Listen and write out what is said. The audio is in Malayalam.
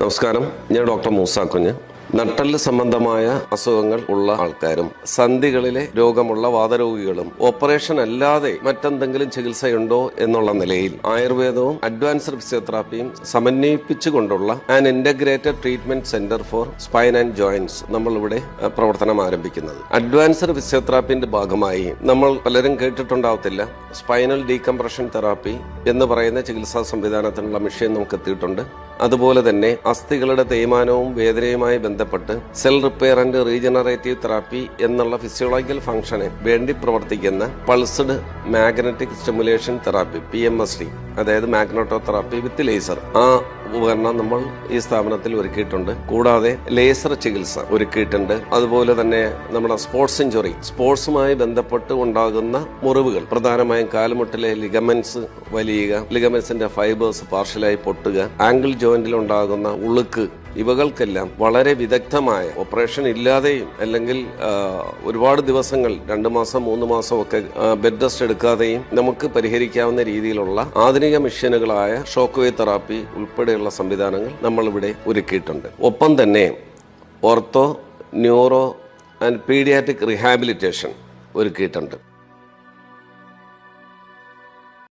നമസ്കാരം. ഞാൻ ഡോക്ടർ മൂസ കുഞ്ഞ്. നട്ടൽ സംബന്ധമായ അസുഖങ്ങൾ ഉള്ള ആൾക്കാരും സന്ധികളിലെ രോഗമുള്ള വാതരോഗികളും ഓപ്പറേഷൻ അല്ലാതെ മറ്റെന്തെങ്കിലും ചികിത്സയുണ്ടോ എന്നുള്ള നിലയിൽ ആയുർവേദവും അഡ്വാൻസ്ഡ് ഫിസിയോതെറാപ്പിയും സമന്വയിപ്പിച്ചുകൊണ്ടുള്ള an integrated treatment centre for spine and joints ah, പ്രവർത്തനം ആരംഭിക്കുന്നത്. അഡ്വാൻസ്ഡ് ഫിസിയോതെറാപ്പിന്റെ ഭാഗമായി നമ്മൾ പലരും കേട്ടിട്ടുണ്ടാവത്തില്ല. സ്പൈനൽ ഡീകംപ്രഷൻ തെറാപ്പി എന്ന് പറയുന്ന ചികിത്സാ സംവിധാനത്തിനുള്ള മെഷീൻ നമുക്ക് എത്തിയിട്ടുണ്ട്. അതുപോലെ തന്നെ അസ്ഥികളുടെ തേയ്മാനവും വേദനയുമായി ബന്ധപ്പെട്ട് cell repair and regenerative therapy എന്നുള്ള ഫിസിയോളജിക്കൽ ഫംഗ്ഷന് വേണ്ടി പ്രവർത്തിക്കുന്ന pulsed magnetic stimulation therapy P M S അതായത് മാഗ്നോട്ടോ തെറാപ്പി വിത്ത് ലേസർ. ആ ഉപകരണം നമ്മൾ ഈ സ്ഥാപനത്തിൽ ഒരുക്കിയിട്ടുണ്ട്. കൂടാതെ ലേസർ ചികിത്സ ഒരുക്കിയിട്ടുണ്ട്. അതുപോലെ തന്നെ നമ്മുടെ സ്പോർട്സ് ഇഞ്ചുറി സ്പോർട്സുമായി ബന്ധപ്പെട്ട് ഉണ്ടാകുന്ന മുറിവുകൾ പ്രധാനമായും കാലുമുട്ടിലെ ലിഗമെന്റ്സ് വലിയുക ലിഗമെന്റ്സിന്റെ ഫൈബേഴ്സ് പാർഷ്യലായി പൊട്ടുക ആംഗിൾ ജോയിന്റിൽ ഉണ്ടാകുന്ന ഉളുക്ക് ഇവകൾക്കെല്ലാം വളരെ വിദഗ്ധമായ ഓപ്പറേഷൻ ഇല്ലാതെയും അല്ലെങ്കിൽ ഒരുപാട് ദിവസങ്ങൾ രണ്ട് മാസം മൂന്ന് മാസം ഒക്കെ ബെഡ് റെസ്റ്റ് എടുക്കാതെയും നമുക്ക് പരിഹരിക്കാവുന്ന രീതിയിലുള്ള ആധുനിക മെഷീനുകളായ ഷോക്ക് വേ തെറാപ്പി ഉൾപ്പെടെയുള്ള സംവിധാനങ്ങൾ നമ്മളിവിടെ ഒരുക്കിയിട്ടുണ്ട്. ഒപ്പം തന്നെ ortho neuro and paediatric rehabilitation ഒരുക്കിയിട്ടുണ്ട്.